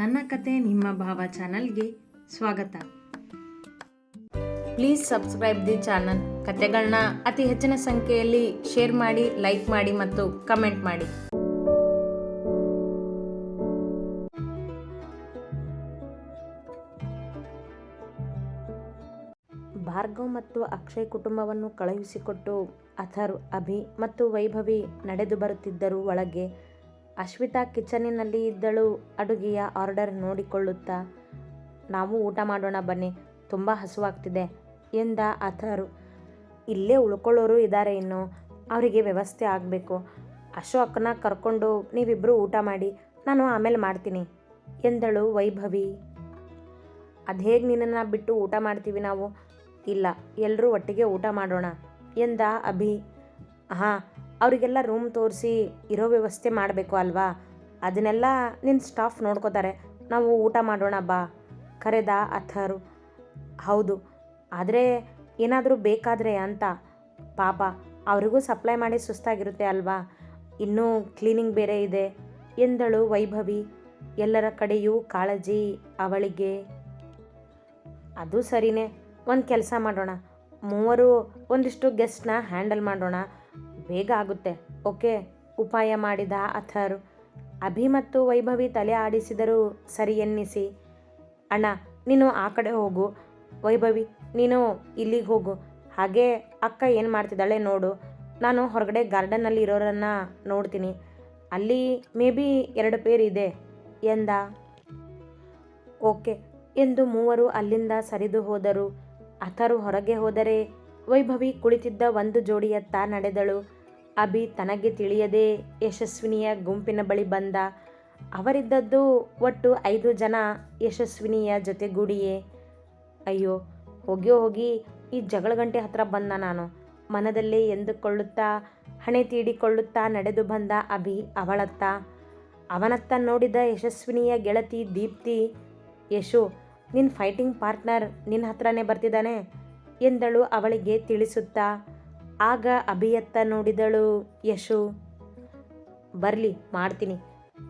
ನನ್ನ ಕತೆ ನಿಮ್ಮ ಭಾವ ಚಾನಲ್ಗೆ ಸ್ವಾಗತ. Please subscribe the channel. ಕತೆಗಳನ್ನ ಅತಿ ಹೆಚ್ಚಿನ ಸಂಖ್ಯೆಯಲ್ಲಿ ಶೇರ್ ಮಾಡಿ, ಲೈಕ್ ಮಾಡಿ ಮತ್ತು ಕಮೆಂಟ್ ಮಾಡಿ. ಭಾರ್ಗವ್ ಮತ್ತು ಅಕ್ಷಯ್ ಕುಟುಂಬವನ್ನು ಕಳುಹಿಸಿಕೊಟ್ಟು ಅಥರ್, ಅಭಿ ಮತ್ತು ವೈಭವಿ ನಡೆದು ಬರುತ್ತಿದ್ದರು ಒಳಗೆ ಅಶ್ವಿತಾ ಕಿಚನಿನಲ್ಲಿ ಇದ್ದಳು. ಅಡುಗೆಯ ಆರ್ಡರ್ ನೋಡಿಕೊಳ್ಳುತ್ತಾ, ನಾವು ಊಟ ಮಾಡೋಣ ಬನ್ನಿ, ತುಂಬ ಹಸುವಾಗ್ತಿದೆ ಎಂದ ಅಥರು. ಇಲ್ಲೇ ಉಳ್ಕೊಳ್ಳೋರು ಇದ್ದಾರೆ ಇನ್ನು, ಅವರಿಗೆ ವ್ಯವಸ್ಥೆ ಆಗಬೇಕು. ಅಶೋಕನ ಕರ್ಕೊಂಡು ನೀವಿಬ್ಬರು ಊಟ ಮಾಡಿ, ನಾನು ಆಮೇಲೆ ಮಾಡ್ತೀನಿ ಎಂದಳು ವೈಭವಿ. ಅದು ಹೇಗೆ ನಿನ್ನನ್ನು ಬಿಟ್ಟು ಊಟ ಮಾಡ್ತೀವಿ ನಾವು? ಇಲ್ಲ ಎಲ್ಲರೂ ಒಟ್ಟಿಗೆ ಊಟ ಮಾಡೋಣ ಎಂದ ಅಭಿ. ಹಾಂ ಅವರಿಗೆಲ್ಲ ರೂಮ್ ತೋರಿಸಿ ಇರೋ ವ್ಯವಸ್ಥೆ ಮಾಡಬೇಕು ಅಲ್ವಾ? ಅದನ್ನೆಲ್ಲ ನಿನ್ನ ಸ್ಟಾಫ್ ನೋಡ್ಕೋತಾರೆ. ನಾವು ಊಟ ಮಾಡೋಣ ಬಾ, ಕರೆದ ಅಥರು. ಹೌದು, ಆದರೆ ಏನಾದರೂ ಬೇಕಾದರೆ ಅಂತ. ಪಾಪ, ಅವರಿಗೂ ಸಪ್ಲೈ ಮಾಡಿ ಸುಸ್ತಾಗಿರುತ್ತೆ ಅಲ್ವಾ? ಇನ್ನೂ ಕ್ಲೀನಿಂಗ್ ಬೇರೆ ಇದೆ. ಎಂದಳು ವೈಭವಿ. ಎಲ್ಲರ ಕಡೆಯೂ ಕಾಳಜಿ ಅವಳಿಗೆ. ಅದು ಸರಿನೇ, ಒಂದು ಕೆಲಸ ಮಾಡೋಣ. ಮೂವರು ಒಂದಿಷ್ಟು ಗೆಸ್ಟ್ನ ಹ್ಯಾಂಡಲ್ ಮಾಡೋಣ. ಬೇಗ ಆಗುತ್ತೆ. ಓಕೆ, ಉಪಾಯ ಮಾಡಿದ ಅಥರ್. ಅಭಿ ಮತ್ತು ವೈಭವಿ ತಲೆ ಆಡಿಸಿದರೂ ಸರಿ ಎನ್ನಿಸಿ. ಅಣ್ಣ, ನೀನು ಆ ಕಡೆ ಹೋಗು. ವೈಭವಿ, ನೀನು ಇಲ್ಲಿಗೆ ಹೋಗು. ಹಾಗೆ ಅಕ್ಕ ಏನು ಮಾಡ್ತಿದ್ದಾಳೆ ನೋಡು. ನಾನು ಹೊರಗಡೆ ಗಾರ್ಡನ್ನಲ್ಲಿ ಇರೋರನ್ನು ನೋಡ್ತೀನಿ. ಅಲ್ಲಿ ಮೇ ಬಿ ಎರಡು ಪೇರ್ ಇದೆ ಎಂದ. ಓಕೆ, ಎಂದು ಮೂವರು ಅಲ್ಲಿಂದ ಸರಿದು ಹೋದರು. ಅಥರು ಹೊರಗೆ ಹೋದರೆ ವೈಭವಿ ಕುಳಿತಿದ್ದ ಒಂದು ಜೋಡಿಯತ್ತ ನಡೆದಳು. ಅಭಿ ತನಗೆ ತಿಳಿಯದೆ ಯಶಸ್ವಿನಿಯ ಗುಂಪಿನ ಬಳಿ ಬಂದ ಅವರಿದ್ದದ್ದು ಒಟ್ಟು ಐದು ಜನ ಯಶಸ್ವಿನಿಯ ಜೊತೆಗೂಡಿಯೇ. ಅಯ್ಯೋ, ಹೋಗ್ಯೋ ಹೋಗಿ ಈ ಜಗಳ ಗಂಟೆ ಹತ್ರ ಬಂದ ನಾನು. ಮನದಲ್ಲೇ ಎಂದುಕೊಳ್ಳುತ್ತಾ, ಹಣೆ ತೀಡಿಕೊಳ್ಳುತ್ತಾ ನಡೆದು ಬಂದ ಅಭಿ ಅವಳತ್ತ. ಅವನತ್ತ ನೋಡಿದ ಯಶಸ್ವಿನಿಯ ಗೆಳತಿ ದೀಪ್ತಿ, ಯಶು ನಿನ್ನ ಫೈಟಿಂಗ್ ಪಾರ್ಟ್ನರ್ ನಿನ್ನ ಹತ್ರನೇ ಬರ್ತಿದ್ದಾನೆ ಎಂದಳು ಅವಳಿಗೆ ತಿಳಿಸುತ್ತಾ. ಆಗ ಅಭಿಯತ್ತ ನೋಡಿದಳು, ಯಶು, ಬರಲಿ, ಮಾಡ್ತೀನಿ.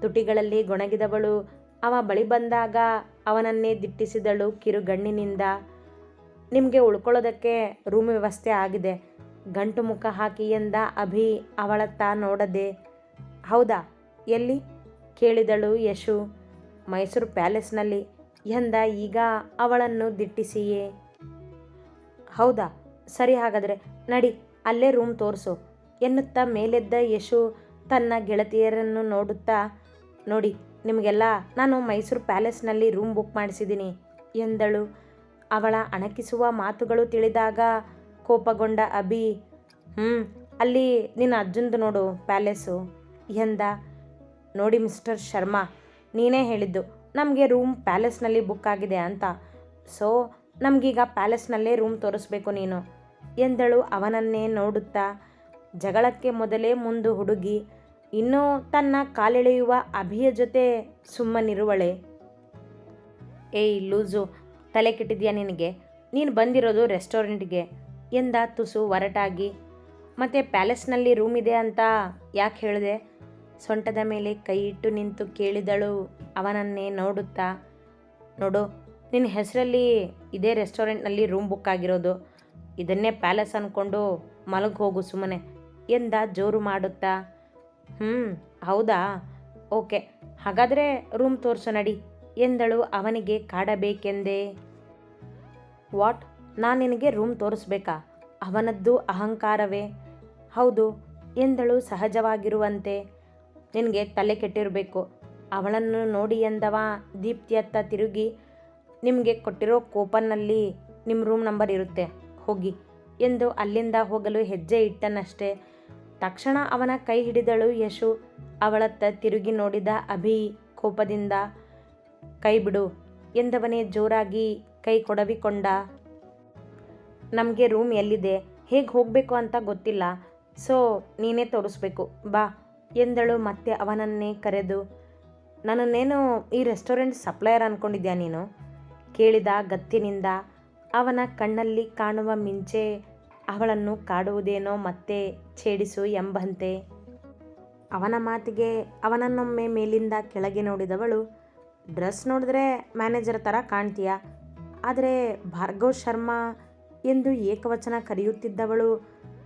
ತುಟಿಗಳಲ್ಲಿ ಗೊಣಗಿದವಳು. ಅವ ಬಳಿ ಬಂದಾಗ ಅವನನ್ನೇ ದಿಟ್ಟಿಸಿದಳು ಕಿರುಗಣ್ಣಿನಿಂದ. ನಿಮಗೆ ಉಳ್ಕೊಳ್ಳೋದಕ್ಕೆ ರೂಮ್ ವ್ಯವಸ್ಥೆ ಆಗಿದೆ. ಗಂಟು ಮುಖ ಹಾಕಿ ಎಂದ ಅಭಿ ಅವಳತ್ತ ನೋಡದೆ, ಹೌದಾ, ಎಲ್ಲಿ? ಕೇಳಿದಳು ಯಶು. ಮೈಸೂರು ಪ್ಯಾಲೇಸ್ನಲ್ಲಿ. ಎಂದ ಈಗ ಅವಳನ್ನು ದಿಟ್ಟಿಸಿಯೇ. ಹೌದಾ, ಸರಿ ಹಾಗಾದರೆ, ನಡಿ ಅಲ್ಲೇ ರೂಮ್ ತೋರಿಸು. ಎನ್ನುತ್ತಾ ಮೇಲೆದ್ದ ಯಶು ತನ್ನ ಗೆಳತಿಯರನ್ನು ನೋಡುತ್ತಾ, ನೋಡಿ, ನಿಮಗೆಲ್ಲ ನಾನು ಮೈಸೂರು ಪ್ಯಾಲೇಸ್ನಲ್ಲಿ ರೂಮ್ ಬುಕ್ ಮಾಡಿಸಿದ್ದೀನಿ ಎಂದಳು. ಅವಳ ಅಣಕಿಸುವ ಮಾತುಗಳು ತಿಳಿದಾಗ ಕೋಪಗೊಂಡ ಅಭಿ ಹ್ಞೂ ಅಲ್ಲಿ ನಿನ್ನ ಅಜ್ಜಂದು ನೋಡು ಪ್ಯಾಲೇಸು ಎಂದ. ನೋಡಿ ಮಿಸ್ಟರ್ ಶರ್ಮಾ, ನೀನೇ ಹೇಳಿದ್ದು ನಮಗೆ ರೂಮ್ ಪ್ಯಾಲೇಸ್ನಲ್ಲಿ ಬುಕ್ ಆಗಿದೆ ಅಂತ. ಸೊ, ನಮಗೀಗ ಪ್ಯಾಲೇಸ್ನಲ್ಲೇ ರೂಮ್ ತೋರಿಸ್ಬೇಕು ನೀನು. ಎಂದಳು ಅವನನ್ನೇ ನೋಡುತ್ತಾ. ಜಗಳಕ್ಕೆ ಮೊದಲೇ ಮುಂದು ಹುಡುಗಿ, ಇನ್ನೂ ತನ್ನ ಕಾಲೆಳೆಯುವ ಅಭಿಯ ಜೊತೆ ಸುಮ್ಮನಿರುವಳೆ. ಏಯ್ ಲೂಸು, ತಲೆ ಕೆಟ್ಟಿದ್ಯಾ ನಿನಗೆ? ನೀನು ಬಂದಿರೋದು ರೆಸ್ಟೋರೆಂಟ್ಗೆ ಎಂದ ತುಸು ಒರಟಾಗಿ. ಮತ್ತು ಪ್ಯಾಲೇಸ್ನಲ್ಲಿ ರೂಮ್ ಇದೆ ಅಂತ ಯಾಕೆ ಹೇಳಿದೆ? ಸೊಂಟದ ಮೇಲೆ ಕೈ ಇಟ್ಟು ನಿಂತು ಕೇಳಿದಳು ಅವನನ್ನೇ ನೋಡುತ್ತಾ. ನೋಡು, ನಿನ್ನ ಹೆಸರಲ್ಲಿ ಇದೇ ರೆಸ್ಟೋರೆಂಟ್ನಲ್ಲಿ ರೂಮ್ ಬುಕ್ ಆಗಿರೋದು. ಇದನ್ನೇ ಪ್ಯಾಲೇಸ್ ಅಂದ್ಕೊಂಡು ಮಲಗಿ ಹೋಗು ಸುಮ್ಮನೆ ಎಂದ ಜೋರು ಮಾಡುತ್ತಾ. ಹ್ಞೂ ಹೌದಾ? ಓಕೆ, ಹಾಗಾದರೆ ರೂಮ್ ತೋರಿಸು ನಡಿ, ಎಂದಳು ಅವನಿಗೆ ಕಾಡಬೇಕೆಂದೇ. ವಾಟ್, ನಾನು ನಿನಗೆ ರೂಮ್ ತೋರಿಸ್ಬೇಕಾ? ಅವನದ್ದು ಅಹಂಕಾರವೇ. ಹೌದು, ಎಂದಳು ಸಹಜವಾಗಿರುವಂತೆ. ನಿನಗೆ ತಲೆ ಕೆಟ್ಟಿರಬೇಕು. ಅವಳನ್ನು ನೋಡಿ ಎಂದವ ದೀಪ್ತಿಯತ್ತ ತಿರುಗಿ, ನಿಮಗೆ ಕೊಟ್ಟಿರೋ ಕೂಪನ್ನಲ್ಲಿ ನಿಮ್ಮ ರೂಮ್ ನಂಬರ್ ಇರುತ್ತೆ. ಹೋಗಿ ಎಂದು ಅಲ್ಲಿಂದ ಹೋಗಲು ಹೆಜ್ಜೆ ಇಟ್ಟನಷ್ಟೇ. ತಕ್ಷಣ ಅವನ ಕೈ ಹಿಡಿದಳು ಯಶು. ಅವಳತ್ತ ತಿರುಗಿ ನೋಡಿದ ಅಭಿ ಕೋಪದಿಂದ, ಕೈ ಬಿಡು ಎಂದವನೇ ಜೋರಾಗಿ ಕೈ ಕೊಡವಿಕೊಂಡ. ನಮಗೆ ರೂಮ್ ಎಲ್ಲಿದೆ? ಹೇಗೆ ಹೋಗಬೇಕು ಅಂತ ಗೊತ್ತಿಲ್ಲ. ಸೊ, ನೀನೇ ತೋರಿಸ್ಬೇಕು. ಬಾ ಎಂದಳು ಮತ್ತೆ ಅವನನ್ನೇ ಕರೆದು. ನನ್ನನ್ನೇನು ಈ ರೆಸ್ಟೋರೆಂಟ್ ಸಪ್ಲೈಯರ್ ಅಂದ್ಕೊಂಡಿದ್ಯಾ ನೀನು? ಕೇಳಿದ ಗತ್ತಿನಿಂದ. ಅವನ ಕಣ್ಣಲ್ಲಿ ಕಾಣುವ ಮಿಂಚೆ ಅವಳನ್ನು ಕಾಡುವುದೇನೋ ಮತ್ತೆ ಛೇಡಿಸು ಎಂಬಂತೆ. ಅವನ ಮಾತಿಗೆ ಅವನನ್ನೊಮ್ಮೆ ಮೇಲಿಂದ ಕೆಳಗೆ ನೋಡಿದವಳು, ಡ್ರೆಸ್ ನೋಡಿದ್ರೆ ಮ್ಯಾನೇಜರ್ ಥರ ಕಾಣ್ತೀಯ? ಆದರೆ ಭಾರ್ಗವ್ ಶರ್ಮಾ ಎಂದು ಏಕವಚನ ಕರೆಯುತ್ತಿದ್ದವಳು,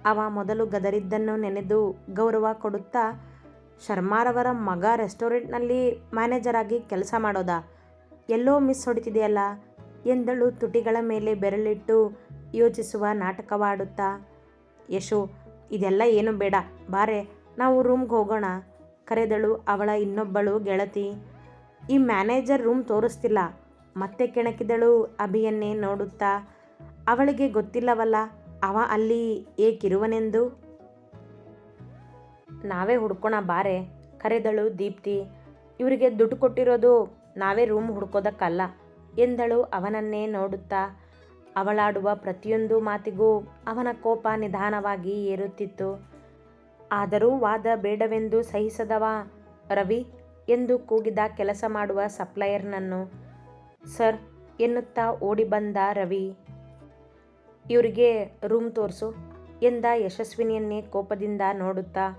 ಅವ ಮೊದಲು ಗದರಿದ್ದನ್ನು ನೆನೆದು ಗೌರವ ಕೊಡುತ್ತಾ, ಶರ್ಮಾರವರ ಮಗ ರೆಸ್ಟೋರೆಂಟ್ನಲ್ಲಿ ಮ್ಯಾನೇಜರ್ ಆಗಿ ಕೆಲಸ ಮಾಡೋದಾ? ಎಲ್ಲೋ ಮಿಸ್ ಹೊಡಿತಿದೆಯಲ್ಲ? ಎಂದಳು ತುಟಿಗಳ ಮೇಲೆ ಬೆರಳಿಟ್ಟು ಯೋಚಿಸುವ ನಾಟಕವಾಡುತ್ತಾ, ಯಶು, ಇದೆಲ್ಲ ಏನು ಬೇಡ, ಬಾರೆ, ನಾವು ರೂಮ್ಗೆ ಹೋಗೋಣ, ಕರೆದಳು ಅವಳ ಇನ್ನೊಬ್ಬಳು ಗೆಳತಿ. ಈ ಮ್ಯಾನೇಜರ್ ರೂಮ್ ತೋರಿಸ್ತಿಲ್ಲ, ಮತ್ತೆ ಕೆಣಕಿದಳು ಅಭಿಯನ್ನೇ ನೋಡುತ್ತಾ, ಅವಳಿಗೆ ಗೊತ್ತಿಲ್ಲವಲ್ಲ, ಅವ ಅಲ್ಲಿ ಏಕಿರುವನೆಂದು? ನಾವೇ ಹುಡ್ಕೋಣ ಬಾರೆ, ಕರೆದಳು ದೀಪ್ತಿ. ಇವರಿಗೆ ದುಡ್ಡು ಕೊಟ್ಟಿರೋದು ನಾವೇ ರೂಮ್ ಹುಡ್ಕೋದಕ್ಕಲ್ಲ ಎಂದಳು ಅವನನ್ನೇ ನೋಡುತ್ತಾ. ಅವಳಾಡುವ ಪ್ರತಿಯೊಂದು ಮಾತಿಗೂ ಅವನ ಕೋಪ ನಿಧಾನವಾಗಿ ಏರುತ್ತಿತ್ತು. ಆದರೂ ವಾದ ಬೇಡವೆಂದು ಸಹಿಸದವ ರವಿ ಎಂದು ಕೂಗಿದ ಕೆಲಸ ಮಾಡುವ ಸಪ್ಲೈಯರ್ನನ್ನು. ಸರ್ ಎನ್ನುತ್ತಾ ಓಡಿ ಬಂದ ರವಿ. ಇವರಿಗೆ ರೂಮ್ ತೋರಿಸು ಎಂದ ಯಶಸ್ವಿನಿಯನ್ನೇ ಕೋಪದಿಂದ ನೋಡುತ್ತಾ.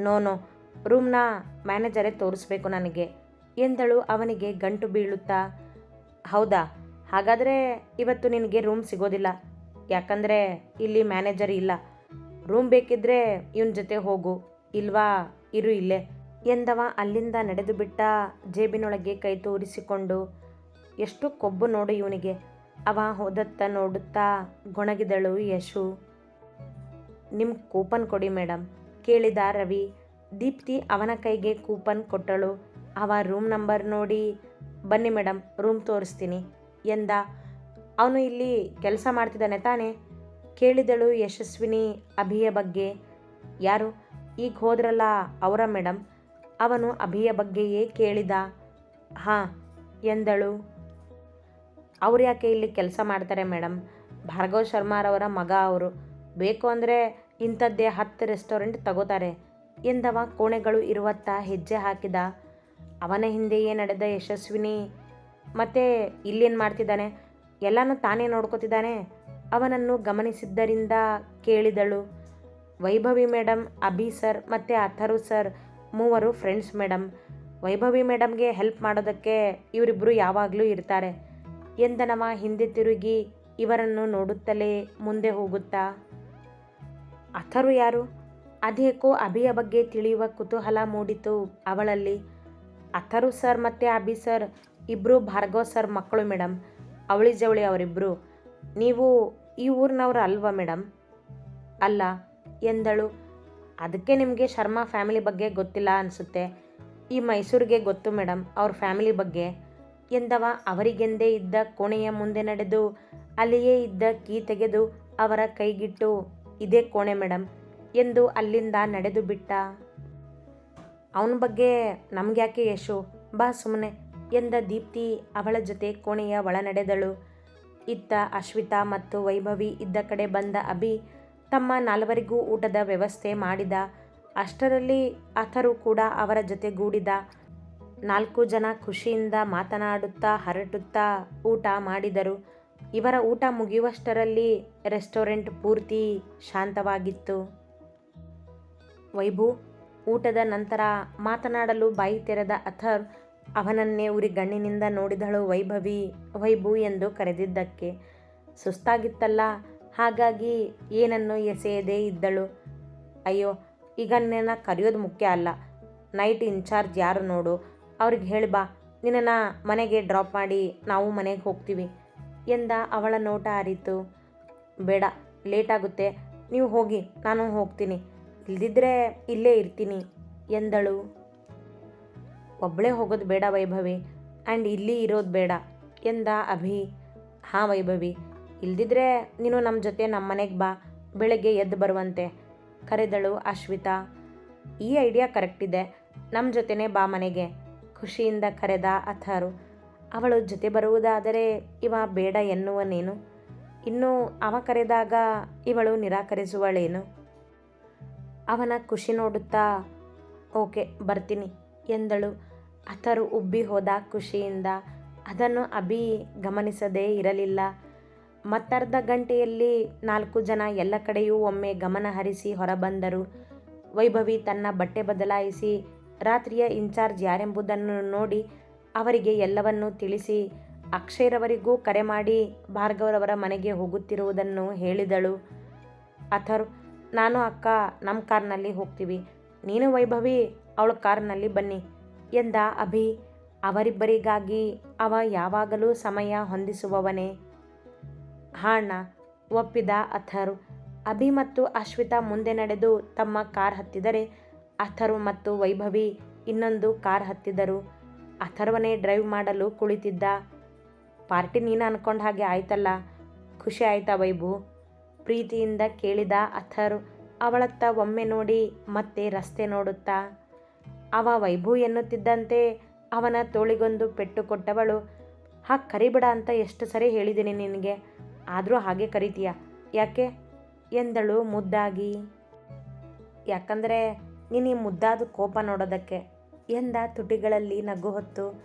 ನೋ ನೋ, ರೂಮ್ನ ಮ್ಯಾನೇಜರೇ ತೋರಿಸ್ಬೇಕು ನನಗೆ ಎಂದಳು ಅವನಿಗೆ ಗಂಟು ಬೀಳುತ್ತಾ. ಹೌದಾ? ಹಾಗಾದರೆ ಇವತ್ತು ನಿನಗೆ ರೂಮ್ ಸಿಗೋದಿಲ್ಲ. ಯಾಕಂದರೆ ಇಲ್ಲಿ ಮ್ಯಾನೇಜರ್ ಇಲ್ಲ. ರೂಮ್ ಬೇಕಿದ್ರೆ ಇವನ ಜೊತೆ ಹೋಗು. ಇಲ್ವಾ? ಇರು ಇಲ್ಲೇ. ಎಂದವ ಅಲ್ಲಿಂದ ನಡೆದು ಬಿಟ್ಟ ಜೇಬಿನೊಳಗೆ ಕೈ ತೋರಿಸಿಕೊಂಡು, ಎಷ್ಟು ಕೊಬ್ಬು ನೋಡು ಇವನಿಗೆ. ಅವ ಹೋದತ್ತ ನೋಡುತ್ತಾ ಗೊಣಗಿದಳು ಯಶು. ನಿಮ್ಮ ಕೂಪನ್ ಕೊಡಿ ಮೇಡಮ್ ಕೇಳಿದ ರವಿ. ದೀಪ್ತಿ ಅವನ ಕೈಗೆ ಕೂಪನ್ ಕೊಟ್ಟಳು. ಅವ ರೂಮ್ ನಂಬರ್ ನೋಡಿ ಬನ್ನಿ ಮೇಡಮ್ ರೂಮ್ ತೋರಿಸ್ತೀನಿ. ಎಂದ, ಅವನು ಇಲ್ಲಿ ಕೆಲಸ ಮಾಡ್ತಿದ್ದಾನೆ ತಾನೇ? ಕೇಳಿದಳು ಯಶಸ್ವಿನಿ ಅಭಿಯ ಬಗ್ಗೆ. ಯಾರು? ಈಗ ಹೋದ್ರಲ್ಲ ಅವರ ಮೇಡಮ್. ಅವನು ಅಭಿಯ ಬಗ್ಗೆಯೇ ಕೇಳಿದ. ಹಾಂ, ಎಂದಳು. ಅವ್ರು ಯಾಕೆ ಇಲ್ಲಿ ಕೆಲಸ ಮಾಡ್ತಾರೆ ಮೇಡಮ್? ಭಾರ್ಗವ್ ಶರ್ಮಾರವರ ಮಗ ಅವರು. ಬೇಕು ಅಂದರೆ ಇಂಥದ್ದೇ ಹತ್ತು ರೆಸ್ಟೋರೆಂಟ್ ತಗೋತಾರೆ ಎಂದವ ಕೋಣೆಗಳು ಇರುವತ್ತ ಹೆಜ್ಜೆ ಹಾಕಿದ. ಅವನ ಹಿಂದೆಯೇ ನಡೆದ ಯಶಸ್ವಿನಿ. ಮತ್ತೆ ಇಲ್ಲೇನು ಮಾಡ್ತಿದ್ದಾನೆ? ಎಲ್ಲನೂ ತಾನೇ ನೋಡ್ಕೋತಿದ್ದಾನೆ? ಅವನನ್ನು ಗಮನಿಸಿದ್ದರಿಂದ ಕೇಳಿದಳು. ವೈಭವಿ ಮೇಡಮ್ ಅಭಿ ಸರ್ ಮತ್ತು ಅಥರು ಸರ್ ಮೂವರು ಫ್ರೆಂಡ್ಸ್ ಮೇಡಮ್ ವೈಭವಿ ಮೇಡಮ್ಗೆ ಹೆಲ್ಪ್ ಮಾಡೋದಕ್ಕೆ ಇವರಿಬ್ಬರು ಯಾವಾಗಲೂ ಇರ್ತಾರೆ. ಎಂದನವ ಹಿಂದೆ ತಿರುಗಿ ಇವರನ್ನು ನೋಡುತ್ತಲೇ ಮುಂದೆ ಹೋಗುತ್ತಾ? ಅಥರು ಯಾರು? ಅದೇಕೋ ಅಭಿಯ ಬಗ್ಗೆ ತಿಳಿಯುವ ಕುತೂಹಲ ಮೂಡಿತು ಅವಳಲ್ಲಿ. ಅಥರು ಸರ್ ಮತ್ತು ಅಭಿ ಸರ್ ಇಬ್ಬರು ಭಾರ್ಗವ್ ಸರ್ ಮಕ್ಕಳು ಮೇಡಮ್ ಅವಳಿ ಜವಳಿ ಅವರಿಬ್ಬರು ನೀವು ಈ ಊರಿನವ್ರು ಅಲ್ವಾ ಮೇಡಮ್ ಅಲ್ಲ, ಎಂದಳು. ಅದಕ್ಕೆ ನಿಮಗೆ ಶರ್ಮಾ ಫ್ಯಾಮಿಲಿ ಬಗ್ಗೆ ಗೊತ್ತಿಲ್ಲ ಅನಿಸುತ್ತೆ. ಈ ಮೈಸೂರಿಗೆ ಗೊತ್ತು ಮೇಡಮ್ ಅವ್ರ ಫ್ಯಾಮಿಲಿ ಬಗ್ಗೆ. ಎಂದವ, ಅವರಿಗೆಂದೇ ಇದ್ದ ಕೋಣೆಯ ಮುಂದೆ ನಡೆದು, ಅಲ್ಲಿಯೇ ಇದ್ದ ಕೀ ತೆಗೆದು ಅವರ ಕೈಗಿಟ್ಟು, ಇದೇ ಕೋಣೆ ಮೇಡಮ್ ಎಂದು ಅಲ್ಲಿಂದ ನಡೆದು ಬಿಟ್ಟ. ಅವನ ಬಗ್ಗೆ ನಮ್ಗ್ಯಾಕೆ ಯಶು? ಬಾ ಸುಮ್ಮನೆ ಎಂದ ದೀಪ್ತಿ ಅವಳ ಜೊತೆ ಕೋಣೆಯ ಒಳನಡೆದಳು. ಇತ್ತ ಅಶ್ವಿತಾ ಮತ್ತು ವೈಭವಿ ಇದ್ದ ಕಡೆ ಬಂದ ಅಭಿ ತಮ್ಮ ನಾಲ್ವರಿಗೂ ಊಟದ ವ್ಯವಸ್ಥೆ ಮಾಡಿದ. ಅಷ್ಟರಲ್ಲಿ ಅಥರು ಕೂಡ ಅವರ ಜೊತೆಗೂಡಿದ ನಾಲ್ಕು ಜನ ಖುಷಿಯಿಂದ ಮಾತನಾಡುತ್ತಾ ಹರಟುತ್ತಾ ಊಟ ಮಾಡಿದರು. ಇವರ ಊಟ ಮುಗಿಯುವಷ್ಟರಲ್ಲಿ ರೆಸ್ಟೋರೆಂಟ್ ಪೂರ್ತಿ ಶಾಂತವಾಗಿತ್ತು. ವೈಭು ಊಟದ ನಂತರ ಮಾತನಾಡಲು ಬಾಯಿ ತೆರೆದ ಅಥರ್ ಅವನನ್ನೇ ಉರಿಗಣ್ಣಿನಿಂದ ನೋಡಿದಳು ವೈಭವಿ, ವೈಭು ಎಂದು ಕರೆದಿದ್ದಕ್ಕೆ. ಸುಸ್ತಾಗಿತ್ತಲ್ಲ, ಹಾಗಾಗಿ ಏನನ್ನು ಎಸೆಯದೇ ಇದ್ದಳು. ಅಯ್ಯೋ, ಈಗ ನಿನ್ನ ಕರೆಯೋದು ಮುಖ್ಯ ಅಲ್ಲ. ನೈಟ್ ಇನ್ಚಾರ್ಜ್ ಯಾರು ನೋಡು. ಅವ್ರಿಗೆ ಹೇಳಿ ಬಾ. ನಿನ್ನನ್ನು ಮನೆಗೆ ಡ್ರಾಪ್ ಮಾಡಿ ನಾವು ಮನೆಗೆ ಹೋಗ್ತೀವಿ ಎಂದ ಅವಳ ನೋಟ ಅರಿತು. ಬೇಡ ಲೇಟಾಗುತ್ತೆ ನೀವು ಹೋಗಿ, ನಾನು ಹೋಗ್ತೀನಿ. ಇಲ್ದಿದ್ರೆ ಇಲ್ಲೇ ಇರ್ತೀನಿ ಎಂದಳು. ಒಬ್ಬಳೇ ಹೋಗೋದು ಬೇಡ ವೈಭವಿ ಆ್ಯಂಡ್ ಇಲ್ಲಿ ಇರೋದು ಬೇಡ ಎಂದ ಅಭಿ. ಹಾಂ ವೈಭವಿ, ಇಲ್ದಿದ್ರೆ ನೀನು ನಮ್ಮ ಜೊತೆ ನಮ್ಮ ಮನೆಗೆ ಬಾ, ಬೆಳಗ್ಗೆ ಎದ್ದು ಬರುವಂತೆ, ಕರೆದಳು ಅಶ್ವಿತಾ. ಈ ಐಡಿಯಾ ಕರೆಕ್ಟ್ ಇದೆ ನಮ್ಮ ಜೊತೆನೇ ಬಾ ಮನೆಗೆ, ಖುಷಿಯಿಂದ ಕರೆದ ಅಥರು. ಅವಳು ಜೊತೆ ಬರುವುದಾದರೆ ಇವ ಬೇಡ ಎನ್ನುವನೇನು? ಇನ್ನು ಅವ ಕರೆದಾಗ ಇವಳು ನಿರಾಕರಿಸುವಳೇನು? ಅವನ ಖುಷಿ ನೋಡುತ್ತಾ, ಓಕೆ, ಬರ್ತೀನಿ, ಎಂದಳು. ಅಥರು ಉಬ್ಬಿ ಹೋದ ಖುಷಿಯಿಂದ ಅದನ್ನು ಅಭಿ ಗಮನಿಸದೇ ಇರಲಿಲ್ಲ. ಮತ್ತರ್ಧ ಗಂಟೆಯಲ್ಲಿ ನಾಲ್ಕು ಜನ ಎಲ್ಲ ಕಡೆಯೂ ಒಮ್ಮೆ ಗಮನ ಹರಿಸಿ ಹೊರಬಂದರು. ವೈಭವಿ ತನ್ನ ಬಟ್ಟೆ ಬದಲಾಯಿಸಿ, ರಾತ್ರಿಯ ಇನ್ಚಾರ್ಜ್ ಯಾರೆಂಬುದನ್ನು ನೋಡಿ ಅವರಿಗೆ ಎಲ್ಲವನ್ನೂ ತಿಳಿಸಿ, ಅಕ್ಷಯ್ರವರಿಗೂ ಕರೆ ಮಾಡಿ ಭಾರ್ಗವರವರ ಮನೆಗೆ ಹೋಗುತ್ತಿರುವುದನ್ನು ಹೇಳಿದಳು. ಅಥರ್ ನಾನು ಅಕ್ಕ ನಮ್ಮ ಕಾರ್ನಲ್ಲಿ ಹೋಗ್ತೀವಿ. ನೀನು ವೈಭವಿ, ಅವಳ ಕಾರ್ನಲ್ಲಿ ಬನ್ನಿ ಎಂದ ಅಭಿ. ಅವರಿಬ್ಬರಿಗಾಗಿ ಅವ ಯಾವಾಗಲೂ ಸಮಯ ಹೊಂದಿಸುವವನೇ. ಹಾಣ ಒಪ್ಪಿದ ಅಥರು. ಅಭಿ ಮತ್ತು ಅಶ್ವಿತಾ ಮುಂದೆ ನಡೆದು ತಮ್ಮ ಕಾರ್ ಹತ್ತಿದರೆ ಅಥರು ಮತ್ತು ವೈಭವಿ ಇನ್ನೊಂದು ಕಾರ್ ಹತ್ತಿದರು. ಅಥರ್ವನೇ ಡ್ರೈವ್ ಮಾಡಲು ಕುಳಿತಿದ್ದ. ಪಾರ್ಟಿ ನೀನು ಅನ್ಕೊಂಡ ಹಾಗೆ ಆಯ್ತಲ್ಲ? ಖುಷಿ ಆಯ್ತಾ ವೈಭು? ಪ್ರೀತಿಯಿಂದ ಕೇಳಿದ ಅಥರ್, ಅವಳತ್ತ ಒಮ್ಮೆ ನೋಡಿ ಮತ್ತೆ ರಸ್ತೆ ನೋಡುತ್ತಾ. ಅವ ವೈಭು ಎನ್ನುತ್ತಿದ್ದಂತೆ ಅವನ ತೋಳಿಗೊಂದು ಪೆಟ್ಟು ಕೊಟ್ಟವಳು. ಹಾಗೆ ಕರಿಬೇಡ ಅಂತ ಎಷ್ಟು ಸರಿ ಹೇಳಿದ್ದೀನಿ ನಿನಗೆ. ಆದರೂ ಹಾಗೆ ಕರಿತೀಯ. ಯಾಕೆ? ಎಂದಳು ಮುದ್ದಾಗಿ. ಯಾಕಂದರೆ ನೀನು ಮುದ್ದಾದ ಕೋಪ ನೋಡೋದಕ್ಕೆ, ಎಂದ ತುಟಿಗಳಲ್ಲಿ ನಗು ಹೊತ್ತು.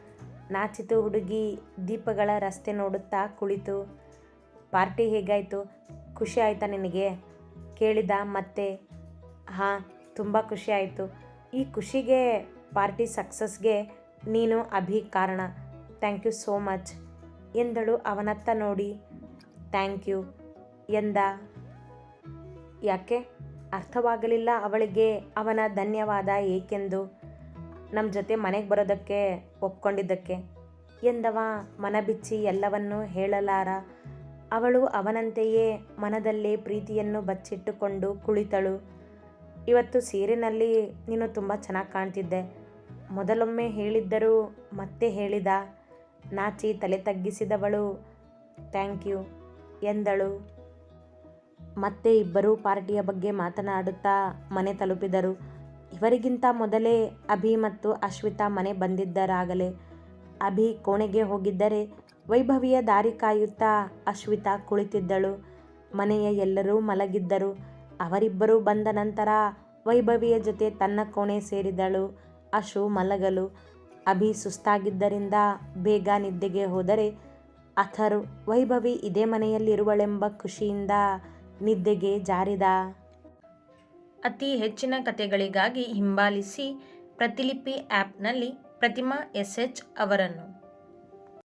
ನಾಚಿತು ಹುಡುಗಿ ದೀಪಗಳ ರಸ್ತೆ ನೋಡುತ್ತಾ ಕುಳಿತು. ಪಾರ್ಟಿ ಹೇಗಾಯಿತು? ಖುಷಿ ಆಯ್ತಾ ನಿನಗೆ? ಕೇಳಿದ ಮತ್ತೆ, ಹಾಂ, ತುಂಬ ಖುಷಿ ಆಯಿತು. ಈ ಖುಷಿಗೆ, ಪಾರ್ಟಿ ಸಕ್ಸಸ್ಗೆ ನೀನು ಅಭಿ ಕಾರಣ. Thank you so much. ಎಂದಳು ಅವನತ್ತ ನೋಡಿ. Thank you. ಎಂದ. ಯಾಕೆ? ಅರ್ಥವಾಗಲಿಲ್ಲ ಅವಳಿಗೆ ಅವನ ಧನ್ಯವಾದ ಏಕೆಂದು. ನಮ್ಮ ಜೊತೆ ಮನೆಗೆ ಬರೋದಕ್ಕೆ ಒಪ್ಕೊಂಡಿದ್ದಕ್ಕೆ. ಎಂದವ ಮನಬಿಚ್ಚಿ ಎಲ್ಲವನ್ನೂ ಹೇಳಲಾರ. ಅವಳು ಅವನಂತೆಯೇ ಮನದಲ್ಲೇ ಪ್ರೀತಿಯನ್ನು ಬಚ್ಚಿಟ್ಟುಕೊಂಡು ಕುಳಿತಳು. ಇವತ್ತು ಸೀರೆನಲ್ಲಿ ನೀನು ತುಂಬ ಚೆನ್ನಾಗಿ ಕಾಣ್ತಿದ್ದೆ. ಮೊದಲೊಮ್ಮೆ ಹೇಳಿದ್ದರೂ ಮತ್ತೆ ಹೇಳಿದ. ನಾಚಿ ತಲೆ ತಗ್ಗಿಸಿದವಳು. ಥ್ಯಾಂಕ್ ಯು, ಎಂದಳು. ಮತ್ತೆ ಇಬ್ಬರೂ ಪಾರ್ಟಿಯ ಬಗ್ಗೆ ಮಾತನಾಡುತ್ತಾ ಮನೆ ತಲುಪಿದರು. ಇವರಿಗಿಂತ ಮೊದಲೇ ಅಭಿ ಮತ್ತು ಅಶ್ವಿತಾ ಮನೆ ಬಂದಿದ್ದರಾಗಲೇ. ಅಭಿ ಕೋಣೆಗೆ ಹೋಗಿದ್ದರೆ ವೈಭವಿಯ ದಾರಿ ಕಾಯುತ್ತಾ ಅಶ್ವಿತಾ ಕುಳಿತಿದ್ದಳು. ಮನೆಯ ಎಲ್ಲರೂ ಮಲಗಿದ್ದರು. ಅವರಿಬ್ಬರೂ ಬಂದ ನಂತರ ವೈಭವಿಯ ಜೊತೆ ತನ್ನ ಕೋಣೆ ಸೇರಿದಳು. ಅಶು ಮಲಗಲು. ಅಭಿ ಸುಸ್ತಾಗಿದ್ದರಿಂದ ಬೇಗ ನಿದ್ದೆಗೆ ಹೋದರೆ ಅಥರು, ವೈಭವಿ ಇದೇ ಮನೆಯಲ್ಲಿರುವಳೆಂಬ ಖುಷಿಯಿಂದ ನಿದ್ದೆಗೆ ಜಾರಿದ. ಅತಿ ಹೆಚ್ಚಿನ ಕಥೆಗಳಿಗಾಗಿ ಹಿಂಬಾಲಿಸಿ ಪ್ರತಿಲಿಪಿ ಆ್ಯಪ್ನಲ್ಲಿ ಪ್ರತಿಮಾ ಎಸ್ ಎಚ್ ಅವರನ್ನು.